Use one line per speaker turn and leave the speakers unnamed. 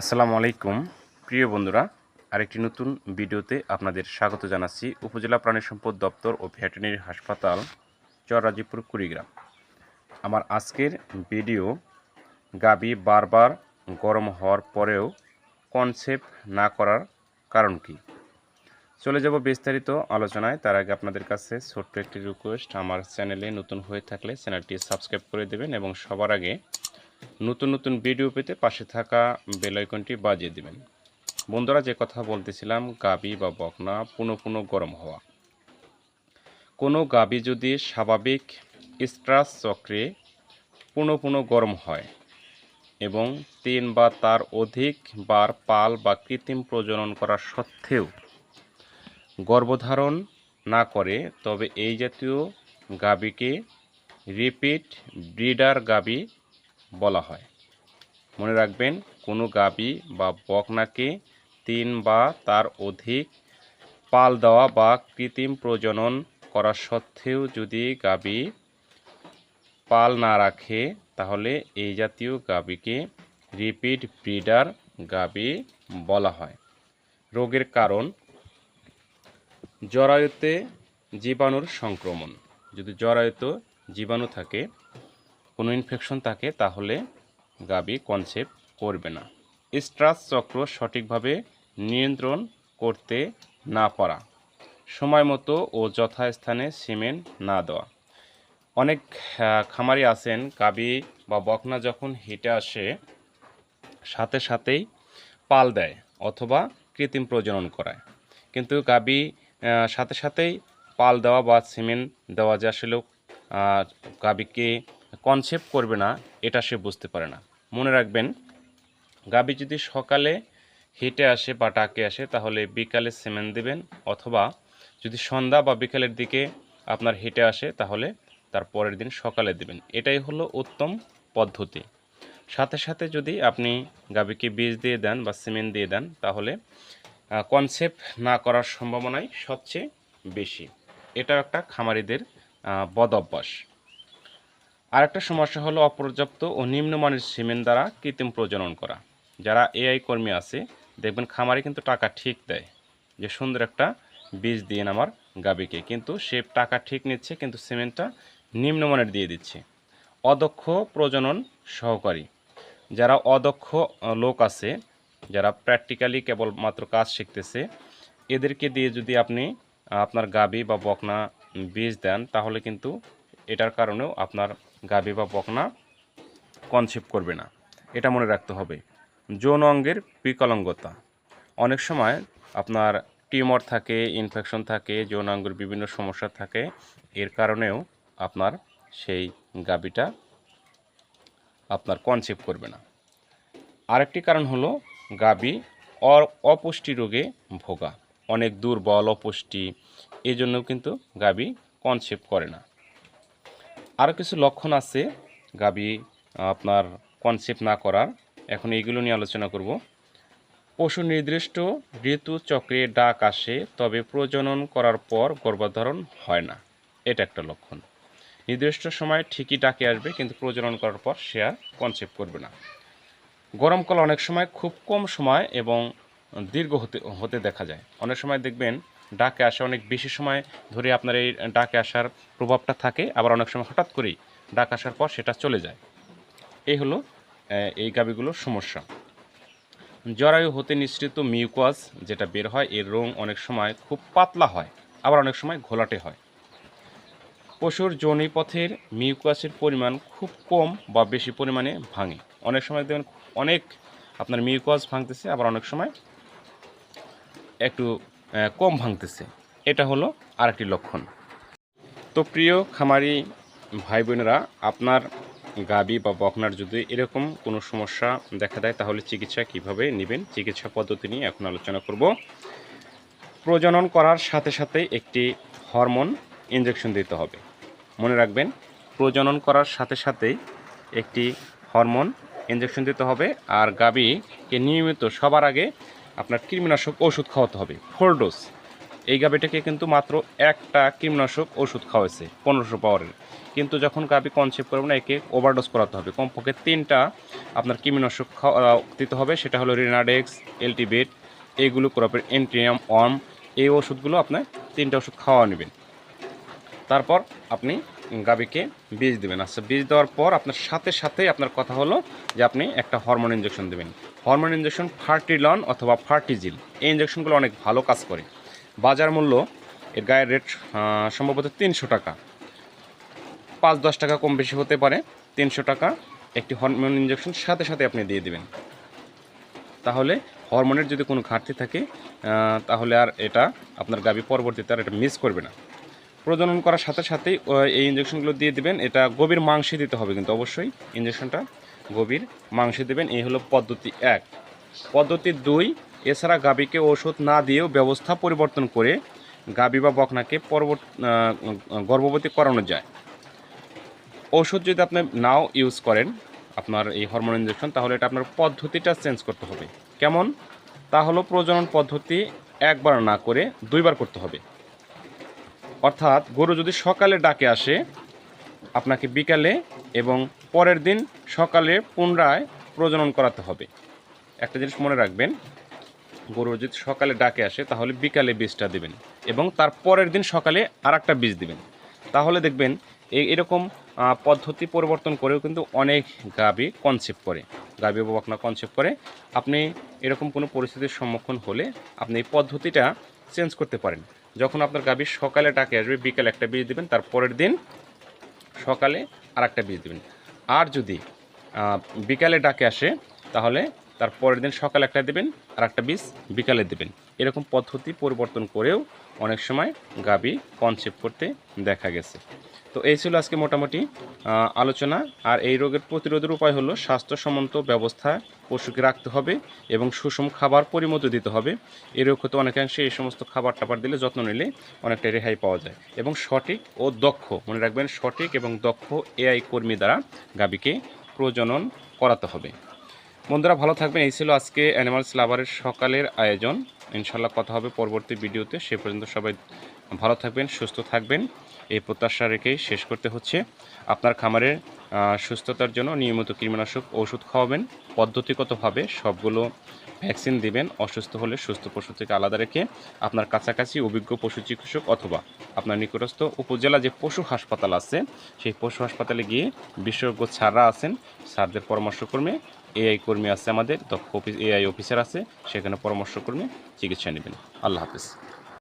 আসসালামু আলাইকুম। প্রিয় বন্ধুরা, আরেকটি নতুন ভিডিওতে আপনাদের স্বাগত জানাচ্ছি উপজেলা প্রাণী সম্পদ দপ্তর ও ভেটেরিনারি হাসপাতাল, চররাজীপুর, কুড়িগ্রাম। আমার আজকের ভিডিও গাবি বারবার গরম হওয়ার পরেও কনসেপ্ট না করার কারণ কি? চলে যাব বিস্তারিত আলোচনায়। তার আগে আপনাদের কাছে ছোট্ট একটি রিকোয়েস্ট আমার চ্যানেলে নতুন হয়ে থাকলে চ্যানেলটি সাবস্ক্রাইব করে দেবেন এবং সবার আগে নতুন নতুন ভিডিও পেতে পাশে থাকা বেল আইকনটি বাজিয়ে দিবেন। বন্ধুরা, যে কথা বলতেছিলাম, গাবি বা বকনা পুনঃ পুনঃ গরম হওয়া। কোনো গাবি যদি স্বাভাবিক স্ট্রাস চক্রে পুনঃ পুনঃ গরম হয় এবং তিন বা তার অধিক বার পাল বা কৃত্রিম প্রজনন করা সত্ত্বেও গর্ভধারণ না করে, তবে এই জাতীয় গাবিকে রিপিট ব্রিডার গাবি বলা হয়। মনে রাখবেন, কোনো গাবি বা বকনাকে তিন বা তার অধিক পাল দেওয়া বা কৃত্রিম প্রজনন করা সত্ত্বেও যদি গাবি পাল না রাখে, তাহলে এই জাতীয় গাবিকে রিপিট ব্রিডার গাবি বলা হয়। রোগের কারণ, জরায়ুতে জীবাণুর সংক্রমণ। যদি জরায়ুতে জীবাণু থাকে কোনো ইনফেকশন থাকে তাহলে গাবি কনসেপ্ট করবে না। স্ট্রাস চক্র সঠিকভাবে নিয়ন্ত্রণ করতে না পারা। সময় মতো ও যথাস্থানে সিমেন্ট না দেওয়া। অনেক খামারি আছেন গাবি বা বকনা যখন হিটে আসে সাথে সাথেই পাল দেয় অথবা কৃত্রিম প্রজনন করায়। কিন্তু গাবি সাথে সাথেই পাল দেওয়া বা সিমেন্ট দেওয়া যে আসলে আহ, গাবিকে কনসেপ্ট করবে না, এটা সে বুঝতে পারে না। মনে রাখবেন, গাবি যদি সকালে হেঁটে আসে বা ডাকে আসে, তাহলে বিকালে সিমেন্ট দেবেন, অথবা যদি সন্ধ্যা বা বিকালের দিকে আপনার হেঁটে আসে, তাহলে তার পরের দিন সকালে দেবেন। এটাই হলো উত্তম পদ্ধতি। সাথে সাথে যদি আপনি গাবিকে বীজ দিয়ে দেন বা সিমেন্ট দিয়ে দেন, তাহলে কনসেপ্ট না করার সম্ভাবনাই সবচেয়ে বেশি। এটা একটা খামারিদের বদ অভ্যাস। আরেকটা সমস্যা হলো অপর্যাপ্ত ও নিম্নমানের সিমেন্ট দ্বারা কৃত্রিম প্রজনন করা। যারা এআই কর্মী আছে, দেখবেন খামারে কিন্তু টাকা ঠিক দেয় যে, সুন্দর একটা বীজ দিয়ে আমার গাবিকে কিন্তু সে টাকা ঠিক নিচ্ছে, কিন্তু সিমেন্টটা নিম্নমানের দিয়ে দিচ্ছে। অদক্ষ প্রজনন সহকারী। যারা অদক্ষ লোক আছে, যারা প্র্যাকটিক্যালি কেবলমাত্র কাজ শিখতেছে, এদেরকে দিয়ে যদি আপনি আপনার গাবি বা বকনা বীজ দেন, তাহলে কিন্তু এটার কারণেও আপনার গাবি বা বকনা কনসেপ্ট করবে না। এটা মনে রাখতে হবে। যৌন অঙ্গের বিকলাঙ্গতা। অনেক সময় আপনার টিউমার থাকে, ইনফেকশন থাকে যৌনাঙ্গের বিভিন্ন সমস্যা থাকে, এর কারণেও আপনার সেই গাবিটা আপনার কনসেপ্ট করবে না। আরেকটি কারণ হলো গাবি অপুষ্টি রোগে ভোগা। অনেক দুর্বল, অপুষ্টি এই জন্যও কিন্তু গাবি কনসেপ্ট করে না। আরও কিছু লক্ষণ আছে গাবি আপনার কনসেপ্ট না করার। এখন এইগুলো নিয়ে আলোচনা করব। পশু নির্দিষ্ট ঋতু চক্রে ডাক আসে, তবে প্রজনন করার পর গর্ভধারণ হয় না। এটা একটা লক্ষণ। নির্দিষ্ট সময় ঠিকই ডাকে আসবে, কিন্তু প্রজনন করার পর সে আর কনসেপ্ট করবে না। গরমকাল অনেক সময় খুব কম সময় এবং দীর্ঘ হতে হতে দেখা যায়। অনেক সময় দেখবেন ডাকে আসা অনেক বেশি সময় ধরে আপনার এই ডাকে আসার প্রভাবটা থাকে, আবার অনেক সময় হঠাৎ করেই ডাক আসার পর সেটা চলে যায়। এই হলো এই গাবিগুলোর সমস্যা। জরায়ু হতে নিঃসৃত মিউকোয়াস যেটা বের হয়, এর রং অনেক সময় খুব পাতলা হয়, আবার অনেক সময় ঘোলাটে হয়। পশুর যৌনিপথের মিউকোয়াসের পরিমাণ খুব কম বা বেশি পরিমাণে ভাঙে। অনেক সময় দেখবেন অনেক আপনার মিউকোয়াস ভাঙতেছে, আবার অনেক সময় একটু কম ভাঙতেছে। এটা হলো আরেকটি লক্ষণ। তো প্রিয় খামারি ভাই বোনেরা আপনার গাবি বা বকনার যদি এরকম কোনো সমস্যা দেখা দেয়, তাহলে চিকিৎসা কীভাবে নেবেন, চিকিৎসা পদ্ধতি নিয়ে এখন আলোচনা করব। প্রজনন করার সাথে সাথে একটি হরমোন ইঞ্জেকশন দিতে হবে। মনে রাখবেন, প্রজনন করার সাথে সাথেই একটি হরমোন ইঞ্জেকশন দিতে হবে। আর গাবিকে নিয়মিত সবার আগে আপনার কৃমিনাশক ওষুধ খাওয়াতে হবে ফোর ডোজ এই গাবিটাকে কিন্তু মাত্র একটা কৃমিনাশক ওষুধ খাওয়াইছে, পনেরোশো পাওয়ারের। কিন্তু যখন গাবি কনসেপ্ট করবেন একে ওভারডোজ করাতে হবে। কমপক্ষে তিনটা আপনার কৃমিনাশক খাওয়া, দিতে হবে, সেটা হলো রিনাডেক্স, এলটিবেট এইগুলো ক্রপের এন্ট্রিয়াম ওয়ার্ম। এই ওষুধগুলো আপনার তিনটা ওষুধ খাওয়া নেবেন। তারপর আপনি গাবিকে বীজ দেবেন। আচ্ছা বীজ দেওয়ার পর আপনার সাথে সাথে আপনার কথা হলো যে আপনি একটা হরমোন ইঞ্জেকশন দেবেন। হরমোন ইঞ্জেকশন ফার্টিলন অথবা ফার্টিজিল এই ইঞ্জেকশনগুলো অনেক ভালো কাজ করে। বাজার মূল্য এর গায়ের রেট সম্ভবত তিনশো টাকা। পাঁচ দশ টাকা কম বেশি হতে পারে, তিনশো টাকা একটি হরমোন ইঞ্জেকশন সাথে সাথে আপনি দিয়ে দিবেন। তাহলে হরমোনের যদি কোনো ঘাটতি থাকে তাহলে আর এটা আপনার গাবি পরবর্তীতে আর এটা মিস করবে না। প্রজনন করার সাথে সাথেই এই ইঞ্জেকশনগুলো দিয়ে দিবেন। এটা গভীর মাংসে দিতে হবে কিন্তু অবশ্যই। ইঞ্জেকশনটা গভীর মাংসে দেবেন। এই হলো পদ্ধতি এক। পদ্ধতি দুই, এছাড়া গাবিকে ওষুধ না দিয়েও ব্যবস্থা পরিবর্তন করে গাবি বা বকনাকে পরবর্তী গর্ভবতী করানো যায়। ওষুধ যদি আপনি নাও ইউজ করেন, আপনার এই হরমোন ইঞ্জেকশন তাহলে এটা আপনার পদ্ধতিটা চেঞ্জ করতে হবে। কেমন? তা হলো প্রজনন পদ্ধতি একবার না করে দুইবার করতে হবে। অর্থাৎ গরু যদি সকালে ডাকে আসে, আপনাকে বিকালে এবং পরের দিন সকালে পুনরায় প্রজনন করাতে হবে। একটা জিনিস মনে রাখবেন, গরু যদি সকালে ডাকে আসে, তাহলে বিকালে বীজটা দেবেন এবং তার পরের দিন সকালে আর একটা বীজ দেবেন। তাহলে দেখবেন এই এরকম পদ্ধতি পরিবর্তন করেও কিন্তু অনেক গাবি কনসেপ্ট করে। গাবি বকনা কনসেপ্ট করে। আপনি এরকম কোনো পরিস্থিতির সম্মুখীন হলে আপনি এই পদ্ধতিটা চেঞ্জ করতে পারেন। যখন আপনার গাবি সকালে টাকে আসবে, বিকালে একটা বীজ দেবেন তারপরের দিন সকালে আর একটা বীজ দেবেন। আর যদি বিকালে ডাকে আসে, তাহলে তার পরের দিন সকালে একটা দেবেন, আর একটা বীজ বিকালে দেবেন। এরকম পদ্ধতি পরিবর্তন করেও অনেক সময় গাবি কনসেপ্ট করতে দেখা গেছে। তো এই ছিল আজকে মোটামুটি আলোচনা। আর এই রোগের প্রতিরোধের উপায় হলো স্বাস্থ্যসম্মত ব্যবস্থা পশুকে রাখতে হবে এবং সুষম খাবার পরিমতো দিতে হবে। এই রোগ হতে অনেকাংশে এই সমস্ত খাবার টাবার দিলে যত্ন নিলে অনেকটা রেহাই পাওয়া যায়। এবং সঠিক ও দক্ষ, মনে রাখবেন সঠিক এবং দক্ষ এআই কর্মী দ্বারা গাবিকে প্রজনন করাতে হবে। বন্ধুরা ভালো থাকবেন। এই ছিল আজকে অ্যানিমালস লাভারের সকালের আয়োজন। ইনশাল্লাহ কথা হবে পরবর্তী ভিডিওতে। সে পর্যন্ত সবাই ভালো থাকবেন, সুস্থ থাকবেন। এই প্রত্যাশা রেখেই শেষ করতে হচ্ছে। আপনার খামারের সুস্থতার জন্য নিয়মিত কীটনাশক ওষুধ খাওয়াবেন। পদ্ধতিগতভাবে সবগুলো ভ্যাকসিন দিবেন, অসুস্থ হলে সুস্থ পশু থেকে আলাদা রেখে আপনার কাছাকাছি অভিজ্ঞ পশু চিকিৎসক অথবা আপনার নিকটস্থ উপজেলা যে পশু হাসপাতাল আছে, সেই পশু হাসপাতালে গিয়ে বিশেষজ্ঞ ছাড়া আছেন। স্যারদের পরামর্শক্রমে এআই কর্মী আছে আমাদের, দক্ষ অফিস এআই অফিসার আছে, সেখানে পরামর্শক্রমে চিকিৎসা নেবেন। আল্লাহ হাফিজ।